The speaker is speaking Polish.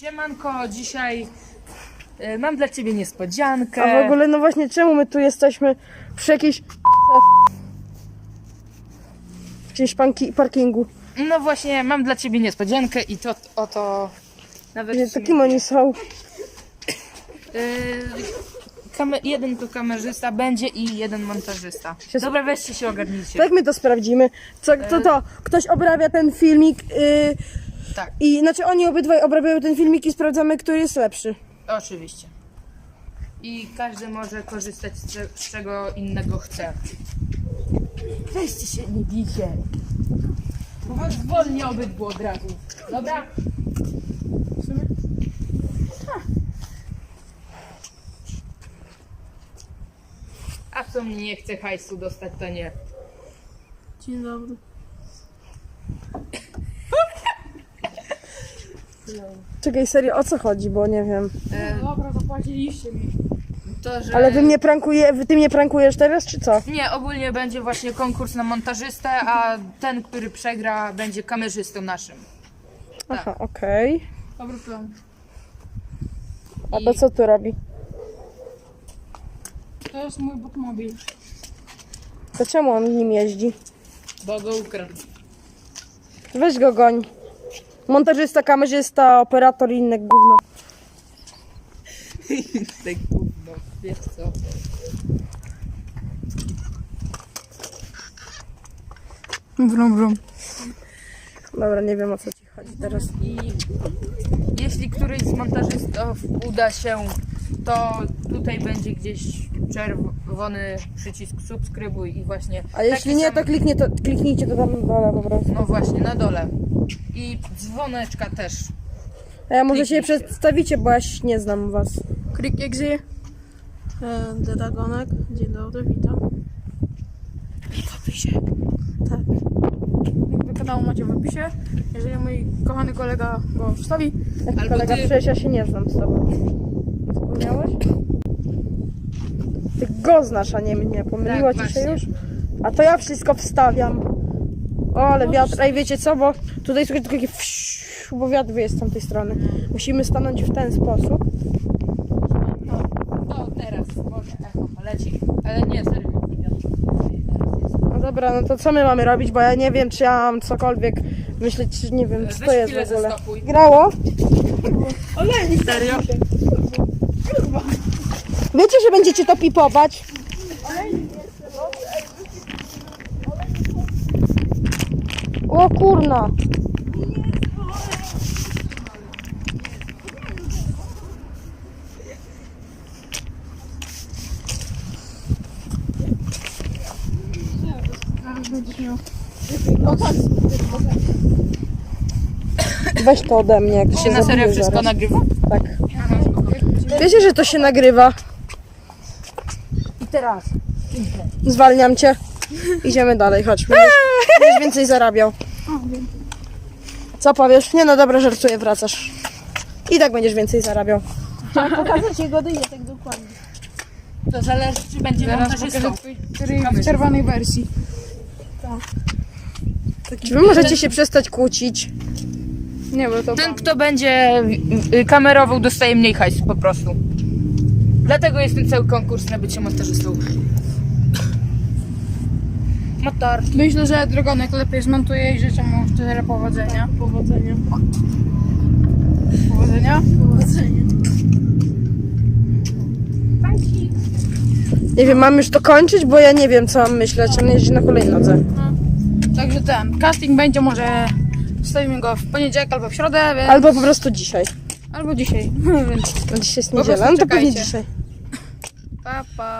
Siemanko, dzisiaj e, mam dla ciebie niespodziankę. A w ogóle, no właśnie, czemu my tu jesteśmy przy jakiejś gdzieś panki, parkingu? No właśnie, mam dla ciebie niespodziankę i to oto nawet Gdzie, w to sumie, kim oni są? e, kame, jeden tu kamerzysta będzie i jeden montażysta. Dobra, weźcie się ogarnijcie. Tak my to sprawdzimy. Co, to to? Ktoś obrabia ten filmik yy, Tak, i znaczy oni obydwaj obrabiają ten filmik i sprawdzamy, który jest lepszy. oczywiście. I każdy może korzystać z, z czego innego chce. Weźcie się, nie bijcie. Bo was zwolnię obydwu od razu. Dobra? A co mnie nie chce hajsu dostać, to nie. Dzień dobry. Czekaj, serio, o co chodzi, bo nie wiem. E, Dobra, zapłaciliście mi. to, że... Ale wy mnie prankuje, wy- ty mnie prankujesz teraz, czy co? Nie, ogólnie będzie właśnie konkurs na montażystę, a ten, który przegra, będzie kamerzystą naszym. Aha, okej. Dobry plan. A to co tu robi? To jest mój botmobil. To czemu on nim jeździ? Bo go ukradł. Weź go goń. Montażysta, kamerzysta, operator i inne gówno. Tak gówno, wiesz co? Brum, brum. Dobra, nie wiem o co ci chodzi teraz. I jeśli któryś z montażystów uda się, to tutaj będzie gdzieś czerwony przycisk subskrybuj i właśnie... A jeśli nie, to, kliknie, to kliknijcie to tam na dole po prostu. No właśnie, na dole. I dzwoneczka też. A ja może się przedstawicie, bo ja się nie znam was. Krik Exy. Dragonek. Dzień dobry, witam. W opisie. Tak. Link do kanału macie w opisie. Jeżeli mój kochany kolega go wstawi. Jak Albo kolega, ty- przecież ja się nie znam z tobą. Zapomniałeś? Ty go znasz, a nie mnie. Pomyliło Tak, ci się właśnie. już? A to ja wszystko wstawiam. O, ale wiatr. Ej, wiecie co, bo tutaj jest tylko takie wsiu, bo wiatr wieje z tamtej strony. Musimy stanąć w ten sposób. No teraz, może echo leci. Ale nie, serio. Teraz jest. No dobra, no to co my mamy robić, bo ja nie wiem, czy ja mam cokolwiek myśleć, czy nie wiem, co Weź to jest chwilę w ogóle. zestopuj. Grało? Serio? Wiecie, że będziecie to pipować? O kurna. Weź to ode mnie, jak Się się na serio zabije wszystko zaraz. nagrywa? Tak. Wiecie, że to się nagrywa? I teraz. Zwalniam cię. Idziemy dalej, chodź. Będziesz, będziesz więcej zarabiał. Co powiesz? Nie no dobra, żartuję, wracasz. I tak będziesz więcej zarabiał. Pokażę ci go nie tak dokładnie. To zależy, czy będzie montażystą. w czerwonej wersji. Czy wy możecie się przestać kłócić? Nie, bo to Ten, kto będzie y, kamerował, dostaje mniej hajsu po prostu. Dlatego jest ten cały konkurs na bycie montażystą. Motor. Myślę, że Dragonek lepiej zmontuje i życzę mu tyle powodzenia. Powodzenia. Powodzenia? Powodzenia. Nie wiem, mam już to kończyć, bo ja nie wiem, co mam myśleć. Mam jeździć na hulajnodze. Także ten casting będzie może wstawimy go w poniedziałek albo w środę, więc... Albo po prostu dzisiaj. albo dzisiaj. Więc No dzisiaj jest niedziela, no to pewnie dzisiaj. pa pa.